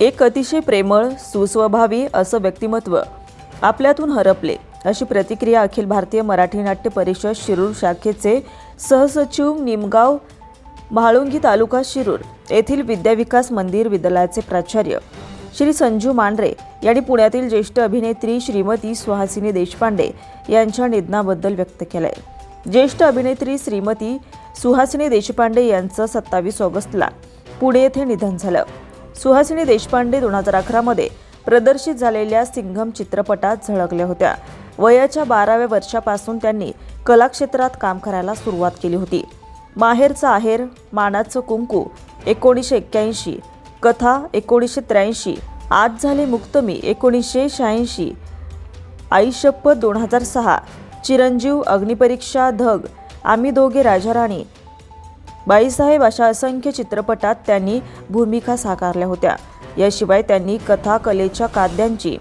एक अतिशय प्रेमळ सुस्वभावी असं व्यक्तिमत्व आपल्यातून हरपले अशी प्रतिक्रिया अखिल भारतीय मराठी नाट्य परिषद शिरूर शाखेचे सहसचिव निमगाव म्हाळुंगी तालुका शिरूर येथील विद्याविकास मंदिर विद्यालयाचे प्राचार्य श्री संजू मांढरे यांनी पुण्यातील ज्येष्ठ अभिनेत्री श्रीमती सुहासिनी देशपांडे यांच्या निधनाबद्दल व्यक्त केलं ज्येष्ठ अभिनेत्री श्रीमती सुहासिनी देशपांडे यांचं सत्तावीस ऑगस्टला पुणे येथे निधन झालं. सुहासिनी देशपांडे दोन हजार अकरामध्ये प्रदर्शित झालेल्या सिंघम चित्रपटात झळकल्या होत्या. वयाच्या बाराव्या वर्षापासून त्यांनी कलाक्षेत्रात काम करायला सुरुवात केली होती. माहेरचा आहेर मानाचं कुंकू एकोणीसशे एक्क्याऐंशी कथा एकोणीसशे त्र्याऐंशी आज झाले मुक्तमी एकोणीसशे शहाऐंशी आईशप्प दोन हजार सहा चिरंजीव अग्निपरीक्षा धग आम्ही दोघे राजाराणी. बाईसाहेब अशा असंख्य चित्रपटात त्यांनी भूमिका साकारल्या होत्या. याशिवाय त्यांनी कथा कलेच्या काद्यांची.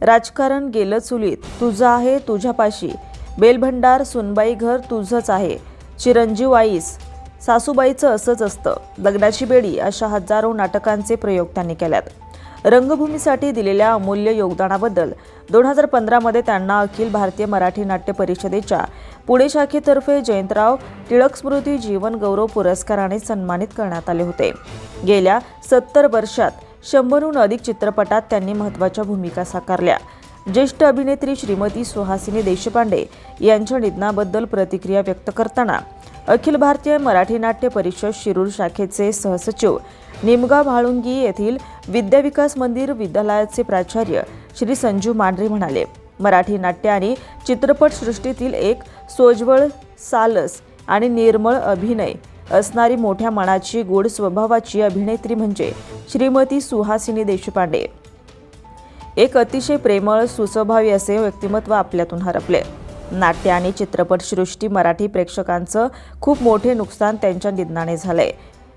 राजकारण गेलं चुलीत. तुझं आहे तुझ्यापाशी. बेलभंडार सुनबाई घर तुझंच आहे. चिरंजीव आईस. सासूबाईचं असंच असतं. लग्नाची बेडी अशा हजारो नाटकांचे प्रयोग त्यांनी केल्यात. रंगभूमीसाठी दिलेल्या अमूल्य योगदानाबद्दल दोन हजार पंधरामध्ये त्यांना अखिल भारतीय मराठी नाट्य परिषदेच्या पुणे शाखेतर्फे जयंतराव टिळक स्मृती जीवन गौरव पुरस्काराने सन्मानित करण्यात आले होते. गेल्या सत्तर वर्षात शंभरहून अधिक चित्रपटात त्यांनी महत्त्वाच्या भूमिका साकारल्या. ज्येष्ठ अभिनेत्री श्रीमती सुहासिनी देशपांडे यांच्या निधनाबद्दल प्रतिक्रिया व्यक्त करताना अखिल भारतीय मराठी नाट्य परिषद शिरूर शाखेचे सहसचिव निमगा म्हाळुंगी येथील विद्याविकास मंदिर विद्यालयाचे प्राचार्य श्री संजू मांढरे म्हणाले मराठी नाट्य आणि चित्रपटसृष्टीतील एक सोज्वळ सालस आणि निर्मळ अभिनय असणारी मोठ्या मनाची गोड स्वभावाची अभिनेत्री म्हणजे श्रीमती सुहासिनी देशपांडे. एक अतिशय प्रेमळ सुस्वभावी असे व्यक्तिमत्व आपल्यातून हरपले. नाट्य आणि चित्रपटसृष्टी मराठी प्रेक्षकांचं खूप मोठे नुकसान त्यांच्या निधनाने झालंय.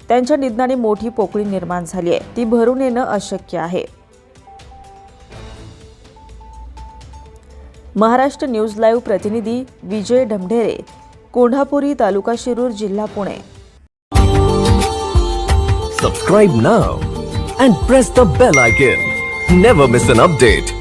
त्यांच्या निधनाने मोठी पोकळी निर्माण झाली आहे. ती भरून येणं अशक्य आहे. महाराष्ट्र न्यूज लाईव्ह प्रतिनिधी विजय ढमढेरे कोल्हापुरी तालुका शिरूर जिल्हा Pune. Subscribe now and press the bell icon never miss an update